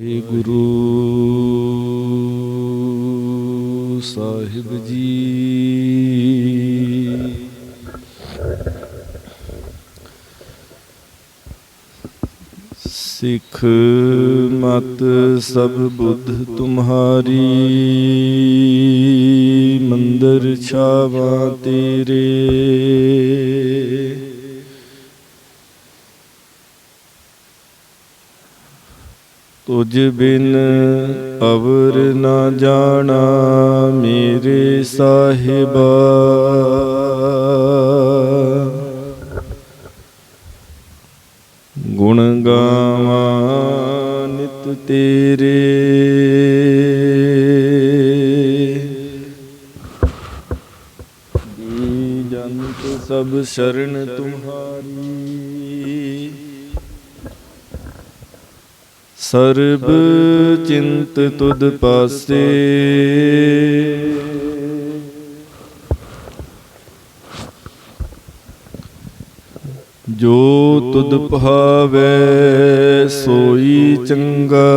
ਵਾਹਿ ਗੁਰੂ ਸਾਹਿਬ ਜੀ। ਸਿੱਖ ਮਤ ਸਭ ਬੁੱਧ ਤੁਮਹਾਰੀ ਮੰਦਰ ਛਾਵਾਂ ਤੇਰੇ। ਤੁਝ ਬਿਨ ਅਵਰ ਨਾ ਜਾਣਾ ਮੇਰੇ ਸਾਹਿਬਾ। ਗੁਣ ਗਾਵਾਂ ਨਿਤ ਤੇਰੇ। ਜੀ ਜੰਤ ਸਭ ਸ਼ਰਨ ਤੁਮਹਾਰੀ ਸਰਬ ਚਿੰਤ ਤੁਧ ਪਾਸੇ। ਜੋ ਤੁਧ ਭਾਵੈ ਸੋਈ ਚੰਗਾ।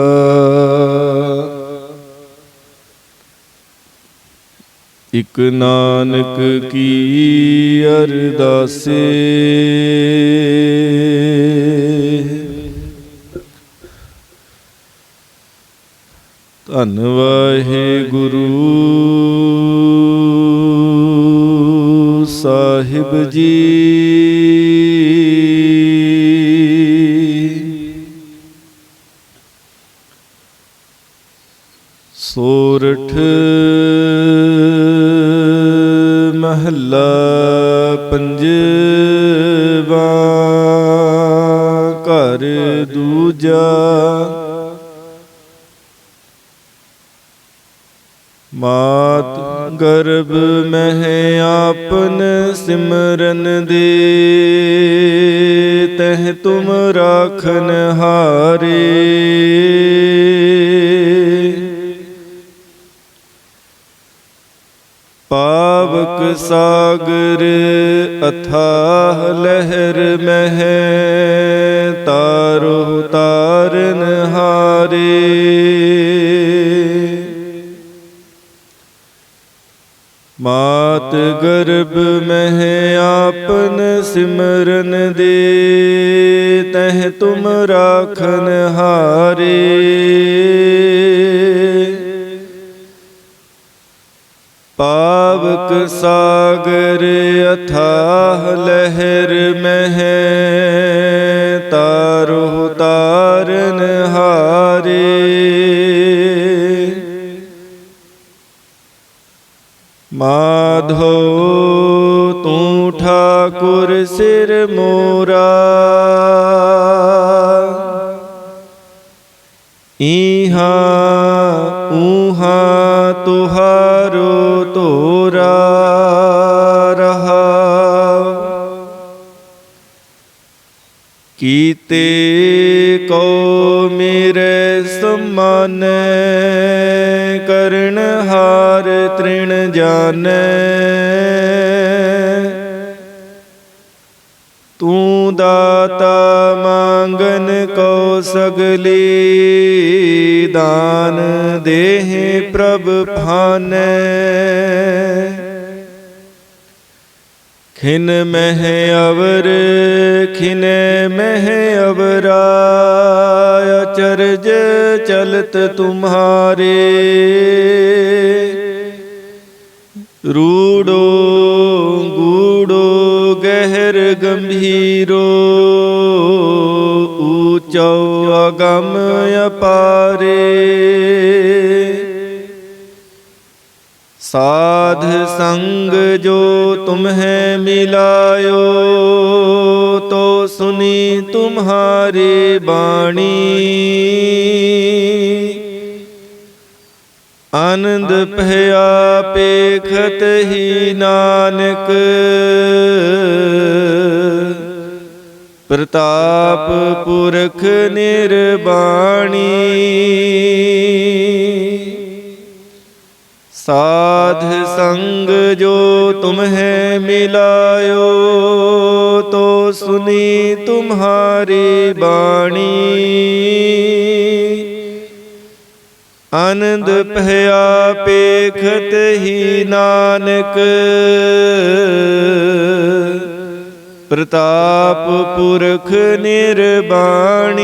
ਇਕ ਨਾਨਕ ਕੀ ਅਰਦਾਸੇ। ਧੰਨ ਵਾਹਿਗੁਰੂ। ਸਾਹਿਬ ਜੀ। ਸੋਰਠ ਮਹੱਲਾ ਪੰਜਵਾ ਘਰ ਦੂਜਾ। ਮਾਤ ਗਰਭ ਮਹਿ ਆਪਨ ਸਿਮਰਨ ਦੇ, ਤਹ ਤੁਮ ਰਾਖਨ ਹਾਰੇ। ਪਾਵਕ ਸਾਗਰ ਅਥਾਹ ਲਹਿਰ ਮਹਿ ਮਾਤ ਗਰਭ ਮਹਿ ਆਪਨ ਸਿਮਰਨ ਦੇ, ਤਹ ਤੁਮ ਰਾਖਨ ਹਾਰੇ। ਪਾਵਕ ਸਾਗਰ ਅਥਾਹ ਲਹਿਰ ਮਹਿ ਮਾਧੋ ਤੂੰ ਠਾਕੁਰ ਸਿਰ ਮੋਰਾ ਈਹਾ ਊਹਾ ਤੁਹਾਰੋ ਤੋਰਾ ਰਹਾ ਕੀਤੇ ਕੋ ਮੇਰੇ ਸਮਾਨ ਕਰਨ ਹਾਰ ਤ੍ਰਿਣ ਜਾਣੈ। ਤੂੰ ਦਾਤਾ ਮੰਗਨ ਕੋ ਸਗਲੀ ਦਾਨ ਦੇਹ ਪ੍ਰਭ ਭਾਨੈ। ਖਿਨ ਮਹਿ ਅਵਰ, ਖਿਨੇ ਮਹਿ ਅਵਰਾ। ਅਚਰਜ ਚਲਤ ਤੁਮਹਾਰੇ। ਰੂੜੋ ਗੂੜੋ ਗਹਿਰ ਗੰਭੀਰੋ, ਊਚੋ ਅਗਮ ਅਪਾਰੇ। ਸਾਧ ਸੰਗ ਜੋ ਤੁਮਹਿ ਮਿਲਾਇਓ ਤੋ ਸੁਨੀ ਤੁਮਹਾਰੀ ਆਨੰਦ ਭਇਆ ਪੇਖਤ ਹੀ ਨਾਨਕ। ਪ੍ਰਤਾਪ ਪੁਰਖ ਨਿਰਬਾਣੀ। ਸਾਧ ਸੰਗ ਜੋ ਤੁਮਹਿ ਮਿਲਾਇਓ ਤੋ ਸੁਨੀ ਤੁਮਹਾਰੀ ਬਾਣੀ। ਆਨੰਦ ਭਇਆ ਪੇਖਤ ਹੀ ਨਾਨਕ। ਪ੍ਰਤਾਪ ਪੁਰਖ ਨਿਰਬਾਣੀ।